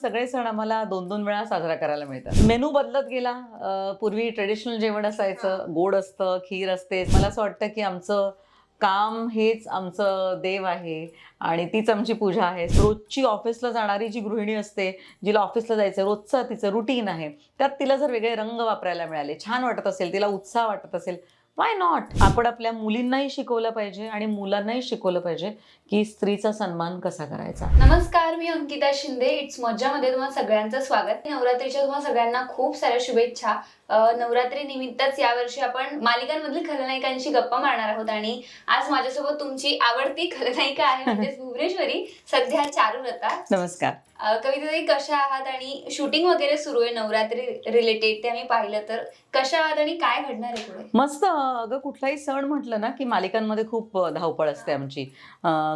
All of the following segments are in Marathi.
सगळे सण आम्हाला दोन दोन वेळा साजरा करायला मिळतात. मेनू बदलत गेला. पूर्वी ट्रेडिशनल जेवण असायचं गोड असतं खीर असते. मला असं वाटतं की आमचं काम हेच आमचं देव आहे आणि तीच आमची पूजा आहे. रोजची ऑफिसला जाणारी जी गृहिणी असते जिला ऑफिसला जायचं रोजचं तिचं रुटीन आहे. त्यात तिला जर वेगळे रंग वापरायला मिळाले छान वाटत असेल तिला उत्साह वाटत असेल वाय नॉट आपण आपल्या मुलींनाही शिकवलं पाहिजे आणि मुलांनाही शिकवलं पाहिजे की स्त्रीचा सन्मान कसा करायचा. नमस्कार मी अंकिता शिंदे. इट्स मज्जामध्ये तुम्हाला सगळ्यांचं स्वागत. नवरात्रीच्या तुम्हाला सगळ्यांना खूप साऱ्या शुभेच्छा. नवरात्री निमित्तच यावर्षी आपण मालिकांमधील खलनायिकांशी गप्पा मारणार आहोत आणि आज माझ्यासोबत तुमची आवडती खलनायिका आहे म्हणजेच भुवनेश्वरी. सध्या चारुलता. नमस्कार. कविताई कशा आहात आणि शूटिंग वगैरे सुरू आहे नवरात्री रिलेटेड ते आम्ही पाहिलं तर कशा आहात आणि काय घडणार आहे पुढे? मस्त. अगं कुठलाही सण म्हटलं ना की मालिकांमध्ये खूप धावपळ असते आमची.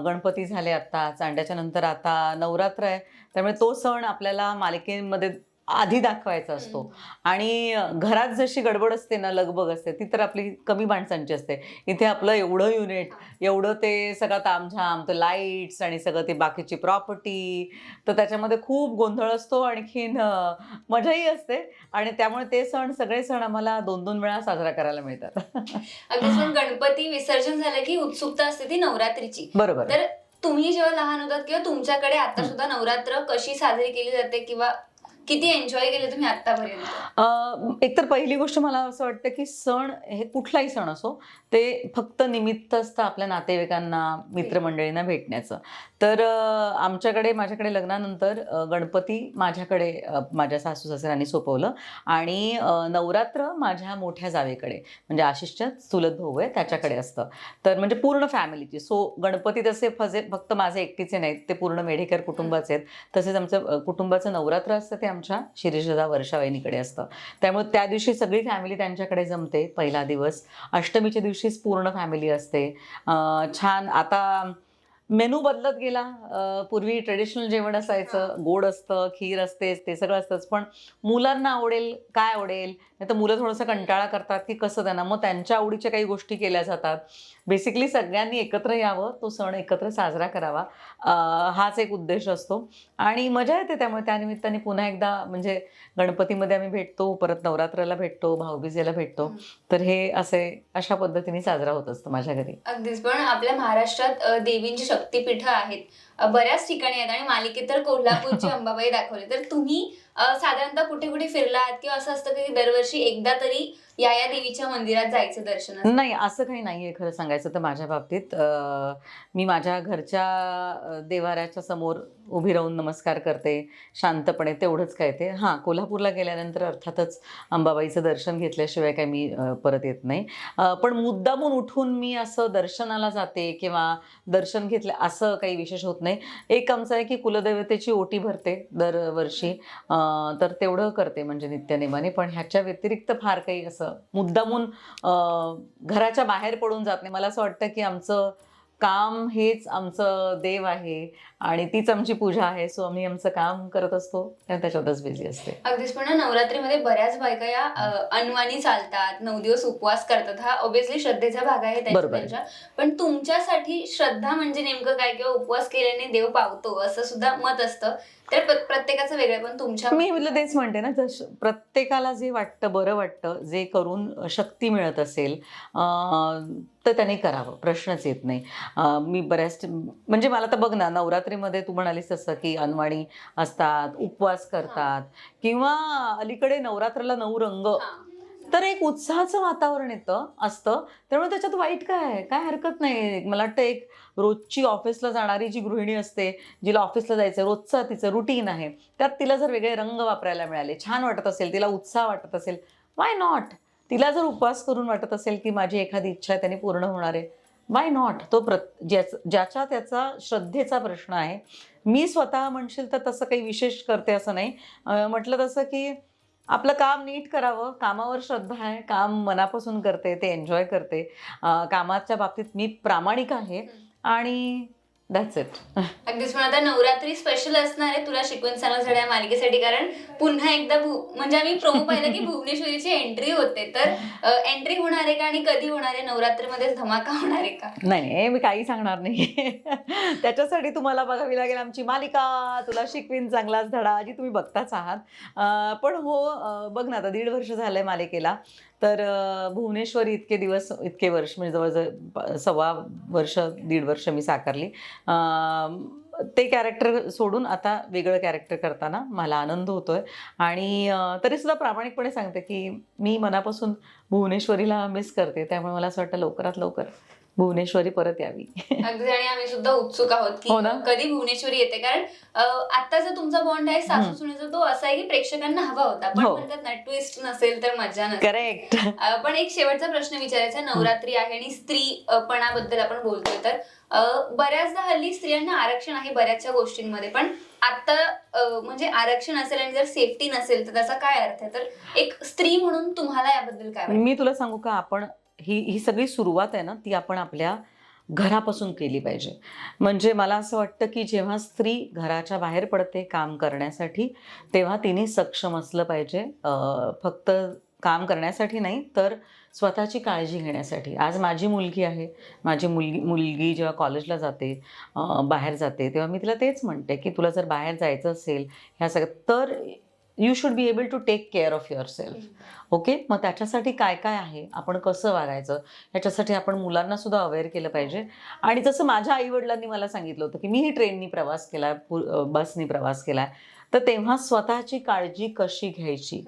गणपती झाले आता चांड्याच्या नंतर आता नवरात्र आहे. त्यामुळे तो सण आपल्याला मालिकेमध्ये आधी दाखवायचा असतो. आणि घरात जशी गडबड असते ना लगबग असते ती तर आपली कमी माणसांची असते. इथे आपलं एवढं युनिट एवढं ते सगळं तामझाम ते लाईट्स आणि सगळं ते बाकीची प्रॉपर्टी तर त्याच्यामध्ये खूप गोंधळ असतो. आणखीन मजाही असते. आणि त्यामुळे ते सण सगळे सण आम्हाला दोन दोन वेळा साजरा करायला मिळतात. अगदीच पण गणपती विसर्जन झालं की उत्सुकता असते ती नवरात्रीची. बरोबर. तर तुम्ही जेव्हा लहान होतात किंवा तुमच्याकडे आता सुद्धा नवरात्र कशी साजरी केली जाते किंवा किती एन्जॉय केले तुम्ही आतापर्यंत एकतर पहिली गोष्ट मला असं वाटतं की सण हे कुठलाही सण असो ते फक्त निमित्त असतं आपल्या नातेवाईकांना मित्रमंडळींना भेटण्याचं. तर आमच्याकडे माझ्याकडे लग्नानंतर गणपती माझ्याकडे माझ्या सासू सासऱ्यांनी सोपवलं आणि नवरात्र माझ्या मोठ्या जावेकडे. म्हणजे आशिषच्या चुलत भाऊ आहे त्याच्याकडे असतं. तर म्हणजे पूर्ण फॅमिलीची. सो गणपती तसे फजे फक्त माझे एकटीचे नाहीत ते पूर्ण मेढेकर कुटुंबाचे आहेत. तसेच आमचं कुटुंबाचं नवरात्र असतं ते आमच्या शिरीषदा वर्षावाहिनीकडे असतं. त्यामुळे त्या दिवशी सगळी फॅमिली त्यांच्याकडे जमते पहिला दिवस. अष्टमीच्या दिवशीच पूर्ण फॅमिली असते. छान आता मेनू बदलत गेला. पूर्वी ट्रेडिशनल जेवण असायचं गोड असतं खीर असतेच ते सगळं असतंच. पण मुलांना आवडेल काय आवडेल? नाही तर मुलं थोडंसं कंटाळा करतात की कसं त्यांना? मग त्यांच्या आवडीच्या काही गोष्टी केल्या जातात. बेसिकली सगळ्यांनी एकत्र यावं तो सण एकत्र साजरा करावा. हाच एक उद्देश असतो. आणि मजा येते त्यामुळे. त्यानिमित्ताने पुन्हा एकदा म्हणजे गणपतीमध्ये आम्ही भेटतो परत नवरात्राला भेटतो भाऊबीजेला भेटतो. तर हे असे अशा पद्धतीने साजरा होत असतं माझ्या घरी. अगदीच. पण आपल्या महाराष्ट्रात देवींची शक्तीपीठं आहेत. बऱ्याच ठिकाणी आहेत आणि मालिकेत तर कोल्हापूरची अंबाबाई दाखवली. तर तुम्ही साधारणतः कुठे कुठे फिरला आहात किंवा असं असतं की दरवर्षी एकदा तरी या या देवीच्या मंदिरात जायचं दर्शनासाठी नाही असं काही नाही आहे खरं सांगायचं तर माझ्या बाबतीत. मी माझ्या घरच्या देवाऱ्याच्या समोर उभी राहून नमस्कार करते शांतपणे तेवढंच काय ते. हां कोल्हापूरला गेल्यानंतर अर्थातच अंबाबाईचं दर्शन घेतल्याशिवाय काय मी परत येत नाही. पण मुद्दामून उठून मी असं दर्शनाला जाते किंवा दर्शन घेतलं असं काही विशेष होत नाही. एक आमचं आहे की कुलदैवतेची ओटी भरते दरवर्षी. तर तेवढं करते म्हणजे नित्यनेमाने पण ह्याच्या व्यतिरिक्त फार काही असं मुद्दामून घराच्या बाहेर पडून जात नाही. मला असं वाटतं की आमचं काम हेच आमचं देव आहे आणि तीच आमची पूजा आहे सो आम्ही आमचं काम करत असतो त्याच्यातच बिझी असते. अगदीच पण नवरात्रीमध्ये बऱ्याच बायका या अनवाणी चालतात नऊ दिवस उपवास करतात. हा ऑब्विसली श्रद्धेचा भाग आहे त्यांच्या पण तुमच्यासाठी श्रद्धा म्हणजे नेमकं काय? किंवा उपवास केल्याने देव पावतो असं सुद्धा मत असतं. तर प्र- प्रत्येकाचं वेगळं पण तुमच्या मी म्हटलं तेच म्हणते ना जस प्रत्येकाला जे वाटतं बरं वाटतं जे करून शक्ती मिळत असेल तर त्याने करावं प्रश्नच येत नाही. मी बऱ्याच म्हणजे मला तर बघ ना नवरात्रीमध्ये तू म्हणालीस तसं की अनवाणी असतात उपवास करतात किंवा अलीकडे नवरात्राला नऊ रंग. तर एक उत्साहाचं वातावरण येतं असतं. त्यामुळे त्याच्यात वाईट काय आहे? काय हरकत नाही. मला वाटतं एक रोजची ऑफिसला जाणारी जी गृहिणी असते जिला ऑफिसला जायचं रोजचं तिचं रुटीन आहे त्यात तिला जर वेगळे रंग वापरायला मिळाले छान वाटत असेल तिला उत्साह वाटत असेल वाय नॉट तिला जर उपवास करून वाटत असेल की माझी एखादी इच्छा आहे त्याने पूर्ण होणार आहे वाय नॉट तो प्र ज्याच ज्याच्या त्याचा श्रद्धेचा प्रश्न आहे. मी स्वतः म्हणशील तर तसं काही विशेष करते असं नाही. म्हटलं तसं की आपलं काम नीट करावं. कामावर श्रद्धा आहे. काम मनापासून करते ते एन्जॉय करते. कामाच्या बाबतीत मी प्रामाणिक आहे. आणि दॅट्स इट अगदीच पण आता नवरात्री स्पेशल असणार आहे तुला शिकवून सांगणार या मालिकेसाठी कारण पुन्हा एकदा म्हणजे आम्ही प्रोमो पाहिलं की भुवनेश्वरीची एंट्री होते. तर एंट्री होणार आहे का आणि कधी होणार आहे? नवरात्रीमध्येच धमाका होणार आहे का? नाही मी काही सांगणार नाही. त्याच्यासाठी तुम्हाला बघावी लागेल आमची मालिका. तुला शिकवीन चांगलाच धडा जी तुम्ही बघताच आहात. पण हो बघ ना आता दीड वर्ष झालंय मालिकेला. तर भुवनेश्वरी इतके दिवस इतके वर्ष म्हणजे जवळजवळ सव्वा वर्ष दीड वर्ष मी साकारली. ते कॅरेक्टर सोडून आता वेगळं कॅरेक्टर करताना मला आनंद होतोय. आणि तरी तरीसुद्धा प्रामाणिकपणे सांगते की मी मनापासून भुवनेश्वरीला मिस करते. त्यामुळे मला असं वाटतं लवकरात लवकर भुवनेश्वरी परत यावी अगदी आणि आम्ही सुद्धा उत्सुक आहोत की हो ना. कधी भुवनेश्वरी येते कारण आता जो तुमचा बॉन्ड आहे सासू. सुनेचा तो असा आहे की प्रेक्षकांना हवा होता पण हो. म्हणतात ना ट्विस्ट नसेल तर मजा नसेल करेक्ट अं, पण एक शेवटचा प्रश्न विचारायचा आहे. नवरात्री आहे आणि स्त्रीपणाबद्दल आपण बोलतोय तर अं, बऱ्याचदा हल्ली स्त्रियांना आरक्षण आहे बऱ्याचशा गोष्टींमध्ये पण आता अं, म्हणजे आरक्षण असेल आणि जर सेफ्टी नसेल तर त्याचा काय अर्थ आहे तर एक स्त्री म्हणून तुम्हाला याबद्दल काय वाटतं? मी तुला सांगू का आपण ही ही सगळी सुरुवात आहे ना ती आपण आपल्या घरापासून केली पाहिजे. म्हणजे मला असं वाटतं की जेव्हा स्त्री घराच्या बाहेर पडते काम करण्यासाठी तेव्हा तिने सक्षम असलं पाहिजे. फक्त काम करण्यासाठी नाही तर स्वतःची काळजी घेण्यासाठी. आज माझी मुलगी आहे. माझी मुलगी मुलगी जेव्हा कॉलेजला जाते बाहेर जाते तेव्हा मी तिला तेच म्हणते की तुला जर बाहेर जायचं असेल ह्या सगळ्या तर you should be able to take care of yourself okay मग त्याच्यासाठी काय काय आहे? आपण कसं वागायचं? याच्यासाठी आपण मुलांना सुद्धा अवेअर केलं पाहिजे. आणि जसं माझ्या आईवडिलांनी मला सांगितलं होतं की मीही ट्रेननी प्रवास केला बसनी प्रवास केला तर तेव्हा स्वतःची काळजी कशी घ्यायची.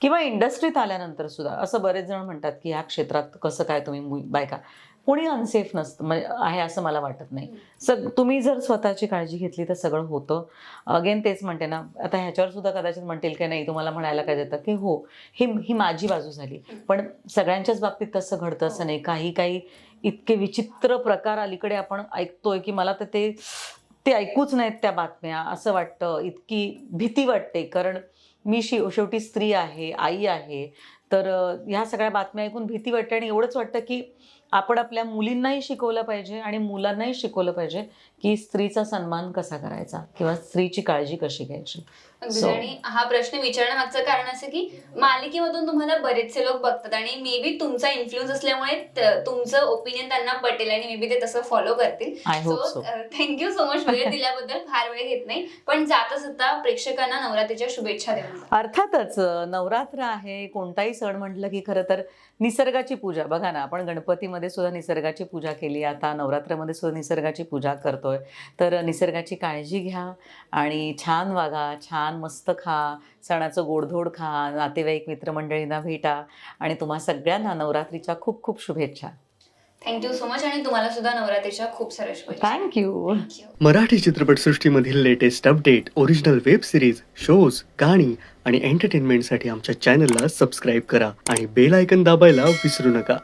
किंवा इंडस्ट्रीत आल्यानंतर सुद्धा असं बरेच जण म्हणतात की ह्या क्षेत्रात कसं काय तुम्ही बायका? कोणी अनसेफ नसतं. म्हणजे आहे असं मला वाटत नाही. सग तुम्ही जर स्वतःची काळजी घेतली तर सगळं होतं. अगेन तेच म्हणते ना आता ह्याच्यावर सुद्धा कदाचित म्हणतील की नाही तुम्हाला म्हणायला काय देतं की हो ही ही माझी बाजू झाली. पण सगळ्यांच्याच बाबतीत तसं घडतं असं नाही. काही काही इतके विचित्र प्रकार अलीकडे आपण ऐकतोय की मला तर ते ते ऐकूच नाहीत त्या बातम्या. असं वाटतं. इतकी भीती वाटते. कारण मी शि शेवटी स्त्री आहे आई आहे. तर ह्या सगळ्या बातम्या ऐकून भीती वाटते आणि एवढंच वाटतं की आपण आपल्या मुलींनाही शिकवलं पाहिजे आणि मुलांनाही शिकवलं पाहिजे. की स्त्रीचा सन्मान कसा करायचा किंवा स्त्रीची काळजी कशी घ्यायची. So- आणि हा प्रश्न विचारण्यामागचं कारण असं की मालिकेमधून तुम्हाला बरेचसे लोक बघतात आणि मे बी तुमचा इन्फ्लुएन्स असल्यामुळे त- तुमचं ओपिनियन त्यांना पटेल आणि मे बी ते तसं फॉलो करतील. सो थँक्यू सो मच वेळ दिल्याबद्दल फार वेळ घेत नाही. पण जाता सुद्धा प्रेक्षकांना नवरात्रीच्या शुभेच्छा देऊन जा. अर्थातच अ, नवरात्र आहे कोणताही सण म्हटलं की खरं तर निसर्गाची पूजा. बघा ना आपण गणपतीमध्ये सुद्धा निसर्गाची पूजा केली. आता नवरात्रामध्ये सुद्धा निसर्गाची पूजा करतोय. तर निसर्गाची काळजी घ्या आणि छान वागा छान मस्त खा सणाचं गोडधोड खा नातेवाईक मित्रमंडळींना भेटा आणि तुम्हा सगळ्यांना नवरात्रीच्या खूप खूप शुभेच्छा. थँक्यू सो मच आणि तुम्हाला सुद्धा नवरात्रीच्या खूप साऱ्या शुभेच्छा. Thank you thank you Marathi चित्रपटसृष्टीमधील latest update original web series shows गाणी आणि एंटरटेनमेंटसाठी आमच्या चॅनलला सबस्क्राईब करा आणि बेल आयकन दाबायला विसरू नका.